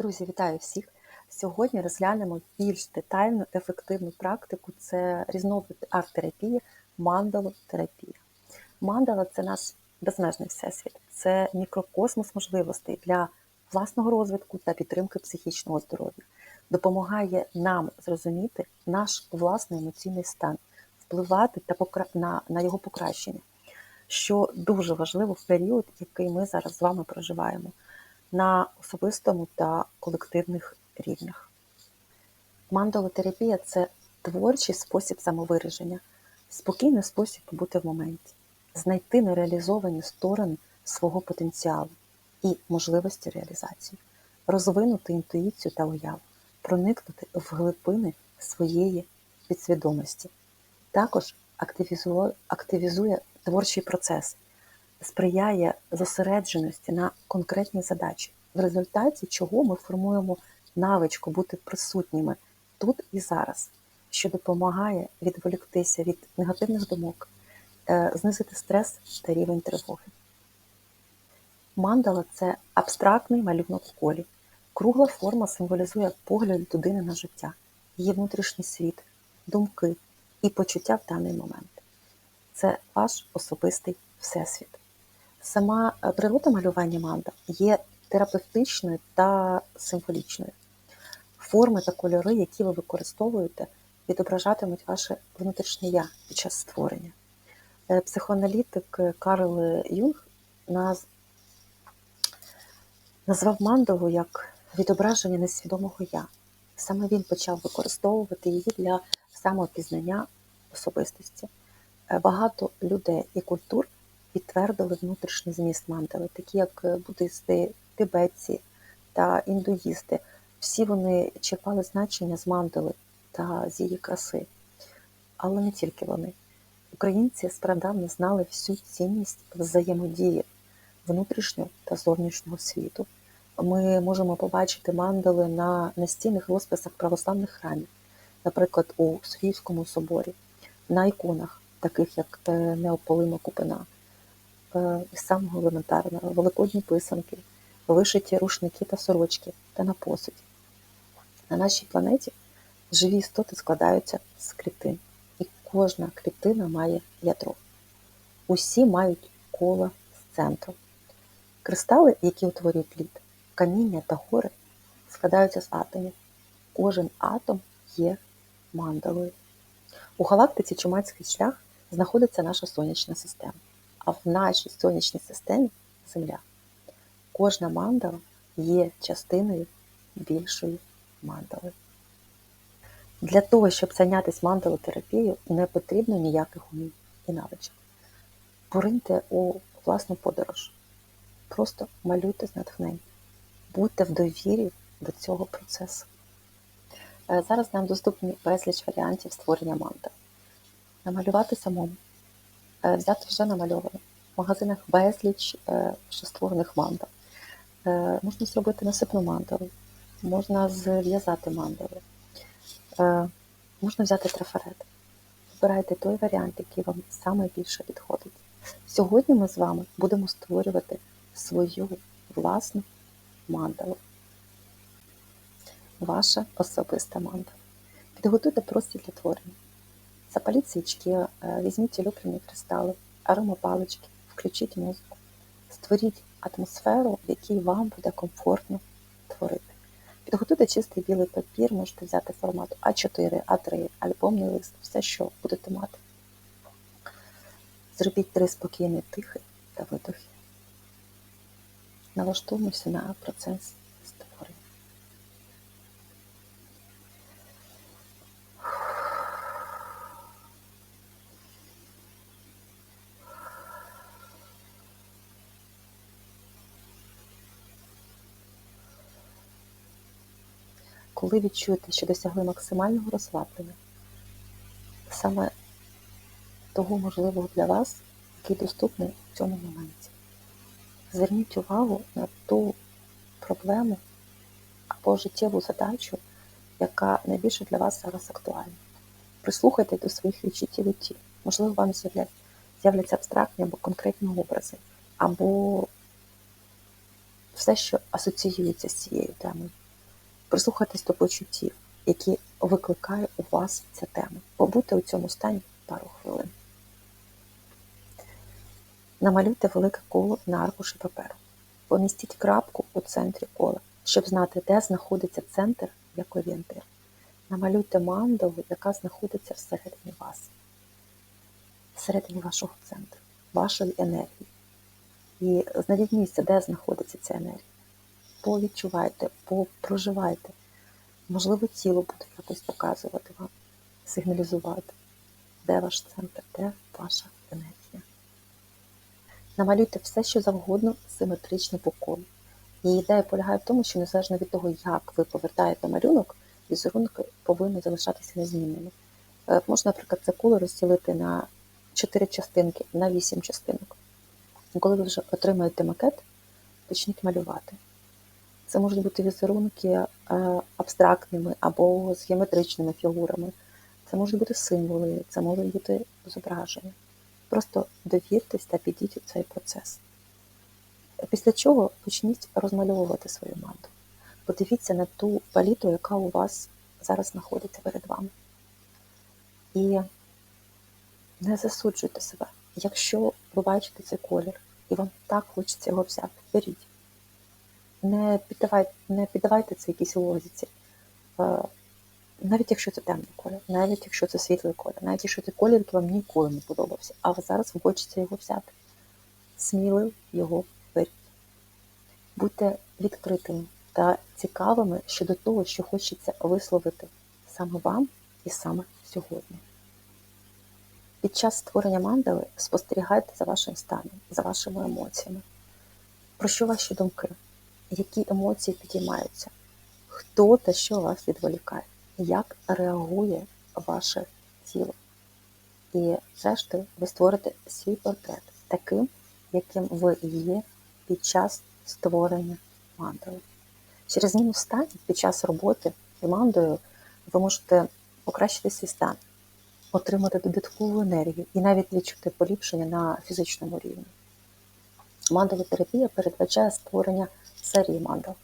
Друзі, вітаю всіх! Сьогодні розглянемо більш детальну, ефективну практику. Це різновид арт-терапії, мандалотерапія. Мандала це наш безмежний всесвіт, це мікрокосмос можливостей для власного розвитку та підтримки психічного здоров'я. Допомагає нам зрозуміти наш власний емоційний стан, впливати та покра- на, на його покращення, що дуже важливо в період, який ми зараз з вами проживаємо на особистому та колективних рівнях. Мандалотерапія це творчий спосіб самовираження, спокійний спосіб побути в моменті, знайти нереалізовані сторони свого потенціалу і можливості реалізації, розвинути інтуїцію та уяву, проникнути в глибини своєї підсвідомості. Також активізує творчий процес, сприяє зосередженості на конкретній задачі, в результаті чого ми формуємо навичку бути присутніми тут і зараз, що допомагає відволіктися від негативних думок, е, знизити стрес та рівень тривоги. Мандала це абстрактний малюнок колі. Кругла форма символізує погляд людини на життя, її внутрішній світ, думки і почуття в даний момент. Це ваш особистий всесвіт. Сама е, природа малювання мандал є терапевтичною та символічною. Форми та кольори, які ви використовуєте, відображатимуть ваше внутрішнє я під час створення. Е, Психоаналітик Карл Юнг наз- назвав мандалу як відображення несвідомого я. Саме він почав використовувати її для самопізнання особистості. Е, Багато людей і культур підтвердили внутрішній зміст мандали, такі як е, буддисти, тибетці та індуїсти. Всі вони черпали значення з мандали та з її краси. Але не тільки вони. Українці спрадавно знали всю цінність взаємодії внутрішнього та зовнішнього світу. Ми можемо побачити мандали на настінних розписах православних храмів, наприклад, у Софійському соборі, на іконах, таких як е, Неополима Купина, із самого елементарного, великодні писанки, вишиті рушники та сорочки та на посуді. На нашій планеті живі істоти складаються з клітин, і кожна клітина має ядро. Усі мають коло з центру. Кристали, які утворюють лід, каміння та гори, складаються з атомів. Кожен атом є мандалою. У галактиці Чумацький шлях знаходиться наша сонячна система, а в нашій сонячній системі Земля. Кожна мандала є частиною більшої мандали. Для того, щоб зайнятися мандалотерапією, не потрібно ніяких умінь і навичок. Пориньте у власну подорож. Просто малюйте з натхненням. Будьте в довірі до цього процесу. Е, Зараз нам доступні безліч варіантів створення мандал. Намалювати самому, взяти вже намальоване. В магазинах безліч е, вже створених мандал. Е, Можна зробити насипну мандалу, можна зв'язати мандали, Е, можна взяти трафарет. Вибирайте той варіант, який вам саме більше підходить. Сьогодні ми з вами будемо створювати свою власну мандалу. Ваша особиста мандала. Підготуйте простір для творення. Запаліть свічки, е, візьміть улюблені кристали, аромапалички, включіть музику, створіть атмосферу, в якій вам буде комфортно творити. Підготуйте чистий білий папір, можете взяти формат А4, А3, альбомний лист, все, що будете мати. Зробіть три спокійні тихи та видохи. Налаштуємося на процес створення. Коли відчуєте, що досягли максимального розслаблення, саме того можливого для вас, який доступний в цьому моменті. Зверніть увагу на ту проблему або життєву задачу, яка найбільше для вас зараз актуальна. Прислухайте до своїх відчуттів і тіл. Можливо, вам з'являться абстрактні або конкретні образи, або все, що асоціюється з цією темою. Прислухайтесь до почуттів, які викликає у вас ця тема. Побудьте у цьому стані пару хвилин. Намалюйте велике коло на аркуші паперу. Помістіть крапку у центрі кола, щоб знати, де знаходиться центр як орієнтир. Намалюйте мандалу, яка знаходиться всередині вас, всередині вашого центру, вашої енергії. І знайдіть місце, де знаходиться ця енергія. Повідчувайте, попроживайте. Можливо, тіло буде якось показувати вам, сигналізувати, де ваш центр, де ваша енергія. Намалюйте все, що завгодно, симетрично по колу. І ідея полягає в тому, що незалежно від того, як ви повертаєте малюнок, візерунки повинні залишатися незмінними. Е, Можна, наприклад, це коло розділити на 4 частинки, на 8 частинок. Коли ви вже отримаєте макет, почніть малювати. Це можуть бути візерунки е, абстрактними або з геометричними фігурами. Це можуть бути символи, це можуть бути зображення. Просто довіртесь та підіть у цей процес. Після чого почніть розмальовувати свою манту. Подивіться на ту палітру, яка у вас зараз знаходиться перед вами. І не засуджуйте себе. Якщо ви бачите цей колір і вам так хочеться його взяти, беріть. Не піддавайте, не піддавайте це якійсь логіці. Е, Навіть якщо це темний колір, навіть якщо це світлий колір, навіть якщо це колір, який вам ніколи не подобався, але зараз вам хочеться його взяти. Сміливо його беріть. Будьте відкритими та цікавими щодо того, що хочеться висловити саме вам і саме сьогодні. Під час створення мандали спостерігайте за вашим станом, за вашими емоціями. Про що ваші думки? Які емоції підіймаються? Хто та що вас відволікає? Як реагує ваше тіло? І зрештою ви створите свій портрет таким, яким ви є під час створення мандали. Через зміну стані під час роботи мандою ви можете покращити свій стан, отримати додаткову енергію і навіть відчути поліпшення на фізичному рівні. Мандова терапія передбачає створення серії мандал.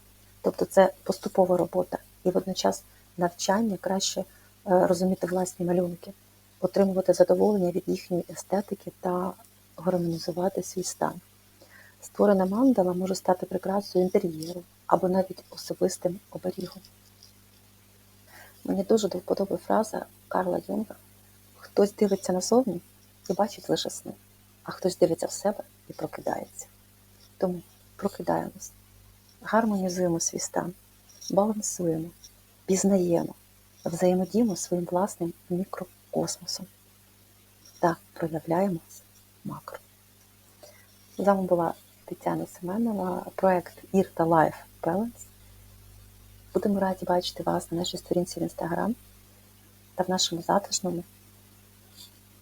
Тобто це поступова робота і водночас навчання краще е, розуміти власні малюнки, отримувати задоволення від їхньої естетики та гармонізувати свій стан. Створена мандала може стати прикрасою інтер'єру або навіть особистим оберігом. Мені дуже до фраза Карла Юнга Хтось дивиться назовні і бачить лише сни, а хтось дивиться в себе і прокидається. Тому прокидаємось, гармонізуємо свій стан, балансуємо, пізнаємо, взаємодіємо своїм власним мікрокосмосом та проявляємось макро. З вами була Тетяна Семенова, проект Ірта Life Balance. Будемо раді бачити вас на нашій сторінці в Інстаграм та в нашому затишному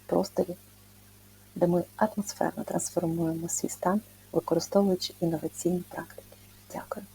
просторі, де ми атмосферно трансформуємо свій стан, використовуючи інноваційні практики. Дякую.